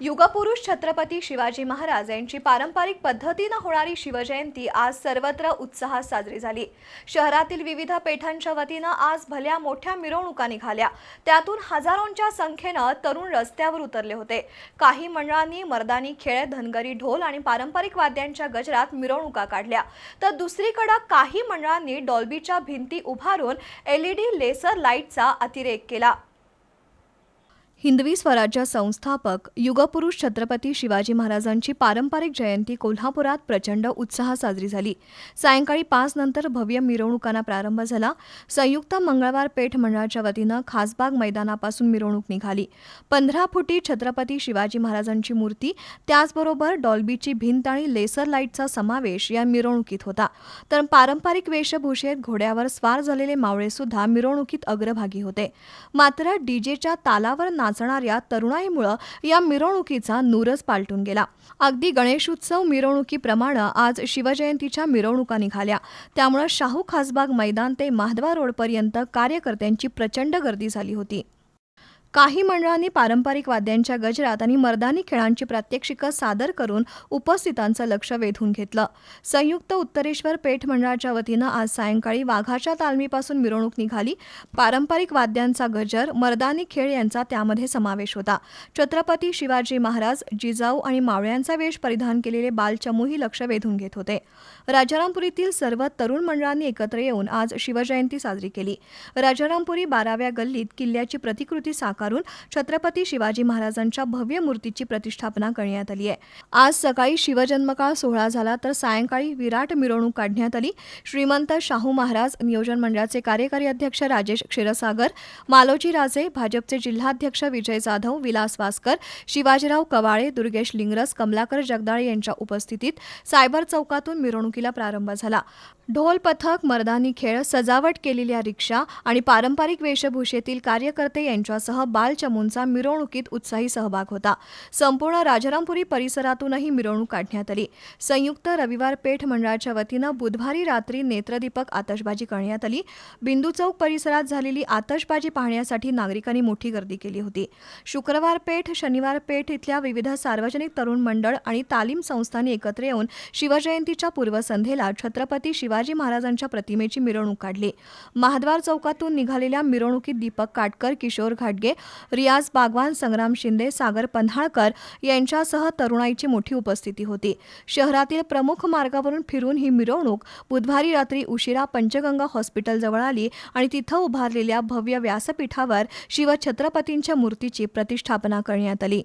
युगपुरुष छत्रपती शिवाजी महाराज यांची पारंपरिक पद्धतीनं होणारी शिवजयंती आज सर्वत्र उत्साहात साजरी झाली. शहरातील विविध पेठांच्या वतीनं आज भल्या मोठ्या मिरवणुका निघाल्या. त्यातून हजारोंच्या संख्येनं तरुण रस्त्यावर उतरले होते. काही मंडळांनी मर्दानी खेळ धनगरी ढोल आणि पारंपरिक वाद्यांच्या गजरात मिरवणुका काढल्या. तर दुसरीकडे काही मंडळांनी डॉल्बीच्या भिंती उभारून एलईडी लेसर लाईटचा अतिरेक केला. हिंदवी स्वराज्य संस्थापक युगपुरुष छत्रपती शिवाजी महाराजांची पारंपरिक जयंती कोल्हापुरात प्रचंड उत्साहात साजरी झाली. सायंकाळी पाच नंतर भव्य मिरवणुकांना प्रारंभ झाला. संयुक्त मंगळवार पेठ मंडळाच्या वतीनं खासबाग मैदानापासून मिरवणूक निघाली. पंधरा फुटी छत्रपती शिवाजी महाराजांची मूर्ती त्याचबरोबर डॉल्बीची भिंत आणि लेसर लाईटचा समावेश या मिरवणुकीत होता. तर पारंपरिक वेशभूषेत घोड्यावर स्वार झालेले मावळे सुद्धा मिरवणुकीत अग्रभागी होते. मात्र डीजेच्या तालावर नाचणाऱ्या तरुणाईमुळं या मिरवणुकीचा नूरच पालटून गेला. अगदी गणेशोत्सव मिरवणुकीप्रमाणे आज शिवजयंतीच्या मिरवणुका निघाल्या. त्यामुळं शाहू खासबाग मैदान ते महाद्वा रोडपर्यंत कार्यकर्त्यांची प्रचंड गर्दी झाली होती. काही मंडळांनी पारंपरिक वाद्यांच्या गजरात आणि मर्दानी खेळांची प्रात्यक्षिकं सादर करून उपस्थितांचं लक्ष वेधून घेतलं. संयुक्त उत्तरेश्वर पेठ मंडळाच्या वतीनं आज सायंकाळी वाघाच्या तालमीपासून मिरवणूक निघाली. पारंपरिक वाद्यांचा गजर मर्दानी खेळ यांचा त्यामध्ये समावेश होता. छत्रपती शिवाजी महाराज जिजाऊ आणि मावळ्यांचा वेश परिधान केलेले बालचमूही लक्ष वेधून घेत होते. राजारामपुरीतील सर्व तरुण मंडळांनी एकत्र येऊन आज शिवजयंती साजरी केली. राजारामपुरी बाराव्या गल्लीत किल्ल्याची प्रतिकृती साकारून छत्रपती शिवाजी महाराजांच्या भव्य मूर्तीची प्रतिष्ठापना करण्यात आली आहे. आज सकाळी शिवजन्मकाळ सोहळा झाला तर सायंकाळी विराट मिरवणूक काढण्यात आली. श्रीमंत शाहू महाराज नियोजन मंडळाचे कार्यकारी अध्यक्ष राजेश क्षीरसागर मालोजी राजे भाजपचे जिल्हाध्यक्ष विजय जाधव विलास वासकर शिवाजीराव कवाळे दुर्गेश लिंगरस कमलाकर जगदाळे यांच्या उपस्थितीत सायबर चौकातून मिरवणुकीला प्रारंभ झाला. ढोल पथक मर्दानी खेळ सजावट केलेल्या रिक्षा आणि पारंपरिक वेशभूषेतील कार्यकर्ते यांच्यासह बालचमूंचा मिरवणुकीत उत्साही सहभाग होता. संपूर्ण राजारामपुरी परिसरातूनही मिरवणूक काढण्यात आली. संयुक्त रविवार पेठ मंडळाच्या वतीनं बुधवारी रात्री नेत्रदीपक आतषबाजी करण्यात आली. बिंदू चौक परिसरात झालेली आतषबाजी पाहण्यासाठी नागरिकांनी मोठी गर्दी केली होती. शुक्रवार पेठ शनिवार पेठ इथल्या विविध सार्वजनिक तरुण मंडळ आणि तालीम संस्थांनी एकत्र येऊन शिवजयंतीच्या पूर्वसंध्येला छत्रपती शिवाजी महाराजांच्या प्रतिमेची मिरवणूक काढली. महाद्वार चौकातून निघालेल्या मिरवणुकीत दीपक काटकर किशोर घाटगे रियाज बागवान संग्राम शिंदे सागर पन्हाळकर यांच्यासह तरुणाईची मोठी उपस्थिती होती. शहरातील प्रमुख मार्गावरून फिरून ही मिरवणूक बुधवारी रात्री उशिरा पंचगंगा हॉस्पिटलजवळ आली आणि तिथं उभारलेल्या भव्य व्यासपीठावर शिवछत्रपतींच्या मूर्तीची प्रतिष्ठापना करण्यात आली.